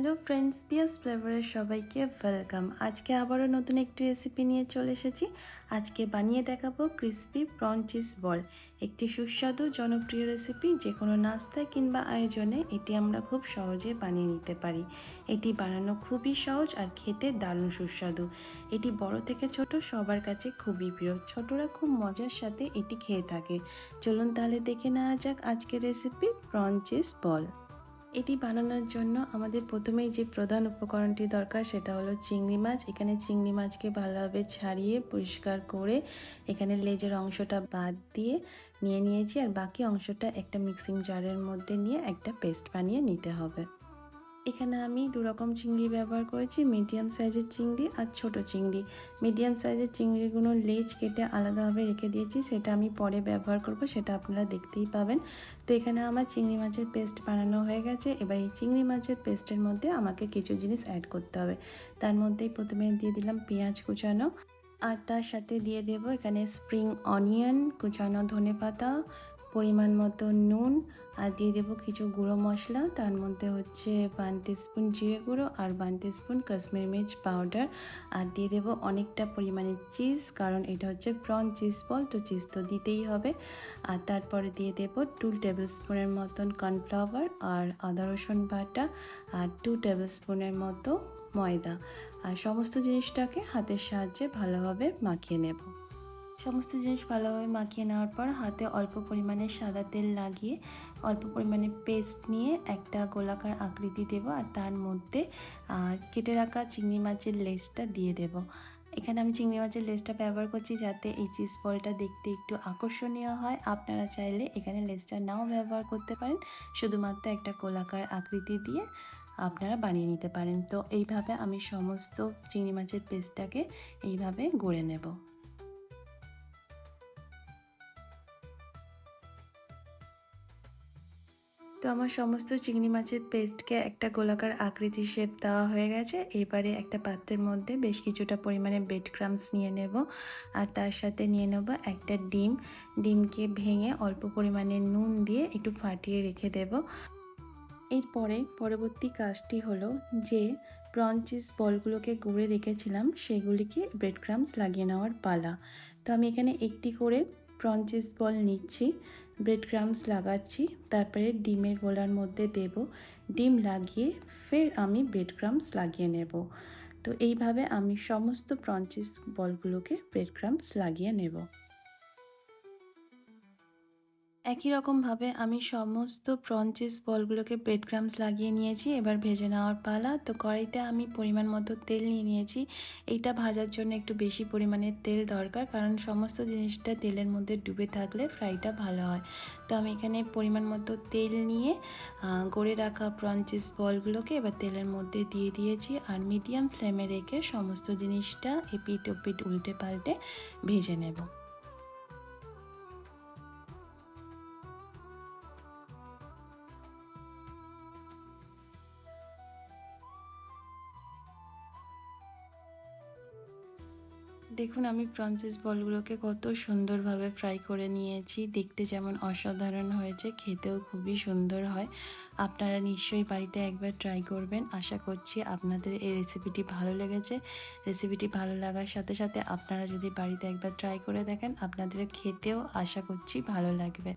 Hello friends পিয়াস ফ্লেভারের সবাইকে welcome আজকে আবারও নতুন একটি রেসিপি নিয়ে চলে এসেছি। আজকে বানিয়ে দেখাবো ক্রিসপি প্রন চিজ বল একটি সুস্বাদু, জনপ্রিয় রেসিপি যে কোনো নাস্তায় কিংবা আয়োজনে এটি আমরা খুব সহজে বানিয়ে নিতে পারি। এটি বানানো খুবই সহজ আর খেতে দারুণ সুস্বাদু। এটি বড় থেকে ছোট, সবার কাছে খুবই প্রিয়। ছোটরা খুব মজার সাথে এটি খেয়ে থাকে। চলুন তাহলে দেখে নেওয়া যাক আজকের রেসিপি প্রন চিজ বল এটি বানানোর জন্য আমাদের প্রথমেই যে প্রধান উপকরণটি দরকার সেটা হলো চিংড়ি মাছ। এখানে চিংড়ি মাছকে ভালোভাবে ছাড়িয়ে পরিষ্কার করে এখানে লেজের অংশটা বাদ দিয়ে নিয়ে নিয়েছি আর বাকি অংশটা একটা মিক্সিং জারের মধ্যে নিয়ে একটা পেস্ট বানিয়ে নিতে হবে। এখানে আমি দু রকম চিংড়ি ব্যবহার করেছি মিডিয়াম সাইজের চিংড়ি আর ছোট চিংড়ি। মিডিয়াম সাইজের চিংড়িগুলো লেজ কেটে আলাদাভাবে রেখে দিয়েছি, সেটা আমি পরে ব্যবহার করব, সেটা আপনারা দেখতেই পাবেন। তো এখানে আমার চিংড়ি মাছের পেস্ট বানানো হয়ে গেছে, এবার এই চিংড়ি মাছের পেস্টের মধ্যে আমাকে কিছু জিনিস অ্যাড করতে হবে। তার মধ্যেই প্রথমে দিয়ে দিলাম পেঁয়াজ কুচানো, আর তার সাথে দিয়ে দেব এখানে স্প্রিং অনিয়ন কুচানো ধনে পাতা পরিমাণ মতো নুন আর দিয়ে দেবো কিছু গুঁড়ো মশলা। তার মধ্যে হচ্ছে ওয়ান টিস্পুন জিরে গুঁড়ো আর ওয়ান টিস্পুন কাশ্মীর মির্চ পাউডার আর দিয়ে দেবো অনেকটা পরিমাণে চিজ কারণ এটা হচ্ছে প্রন চিজ বল তো চিজ তো দিতেই হবে। আর তারপরে দিয়ে দেবো টু টেবিল স্পুনের মতন কর্নফ্লাওয়ার আর আদা রসুন বাটা আর টু টেবিল স্পুনের মতো ময়দা। আর সমস্ত জিনিসটাকে হাতের সাহায্যে ভালোভাবে মাখিয়ে নেব। সমস্ত জিনিস ভালোভাবে মাখিয়ে নেওয়ার পর হাতে অল্প পরিমাণে সাদা তেল লাগিয়ে, অল্প পরিমাণে পেস্ট নিয়ে একটা গোলাকার আকৃতি দেব আর তার মধ্যে কেটে রাখা চিংড়ি মাছের লেসটা দিয়ে দেব। এখানে আমি চিংড়ি মাছের লেসটা ব্যবহার করছি যাতে এই চিজ বলটা দেখতে একটু আকর্ষণীয় হয়। আপনারা চাইলে এখানে লেসটা নাও ব্যবহার করতে পারেন। শুধুমাত্র একটা গোলাকার আকৃতি দিয়ে আপনারা বানিয়ে নিতে পারেন। তো এইভাবে আমি সমস্ত চিংড়ি মাছের পেস্টটাকে এইভাবে গড়ে নেব। তো আমার সমস্ত চিংড়ি মাছের পেস্টকে একটা গোলাকার আকৃতি শেপ দেওয়া হয়ে গেছে। এবারে একটা পাত্রের মধ্যে বেশ কিছুটা পরিমাণে বেড ক্রামস নিয়ে নেব আর তার সাথে নিয়ে নেব একটা ডিম। ডিমকে ভেঙে অল্প পরিমাণে নুন দিয়ে একটু ফাটিয়ে রেখে দেব। এরপরে পরবর্তী কাজটি হলো যে প্রনচিস বলগুলোকে গড়ে রেখেছিলাম, সেগুলিকে ব্রেড ক্রামস লাগিয়ে নেওয়ার পালা। তো আমি এখানে একটি করে প্রনচিস বল নিচ্ছি ব্রেড ক্রামস লাগাচ্ছি, তারপরে ডিমের গোলার মধ্যে দেব। ডিম লাগিয়ে ফের আমি ব্রেড ক্রামস লাগিয়ে নেব। তো এইভাবে আমি সমস্ত প্রঞ্চেস বলগুলোকে ব্রেড ক্রামস লাগিয়ে নেব। একই রকমভাবে আমি সমস্ত প্রঞ্চেস বলগুলোকে ব্রেড ক্রামস লাগিয়ে নিয়েছি, এবার ভেজে নেওয়ার পালা। তো কড়াইতে আমি পরিমাণ মতো তেল নিয়ে নিয়েছি। এইটা ভাজার জন্য একটু বেশি পরিমাণে তেল দরকার, কারণ সমস্ত জিনিসটা তেলের মধ্যে ডুবে থাকলে ফ্রাইটা ভালো হয়। তো আমি এখানে পরিমাণ মতো তেল নিয়ে গড়ে রাখা প্রঞ্চেস বলগুলোকে এবার তেলের মধ্যে দিয়ে দিয়েছি আর মিডিয়াম ফ্লেমে রেখে সমস্ত জিনিসটা এপিট ওপিট উল্টে পাল্টে ভেজে নেব। দেখুন, আমি প্রনসেস বলগুলোকে কত সুন্দরভাবে ফ্রাই করে নিয়েছি। দেখতে যেমন অসাধারণ হয়েছে, খেতেও খুবই সুন্দর হয়। আপনারা নিশ্চয়ই বাড়িতে একবার ট্রাই করবেন। আশা করছি আপনাদের এই রেসিপিটি ভালো লেগেছে। রেসিপিটি ভালো লাগার সাথে সাথে আপনারা যদি বাড়িতে একবার ট্রাই করে দেখেন, আপনাদের খেতেও আশা করছি ভালো লাগবে।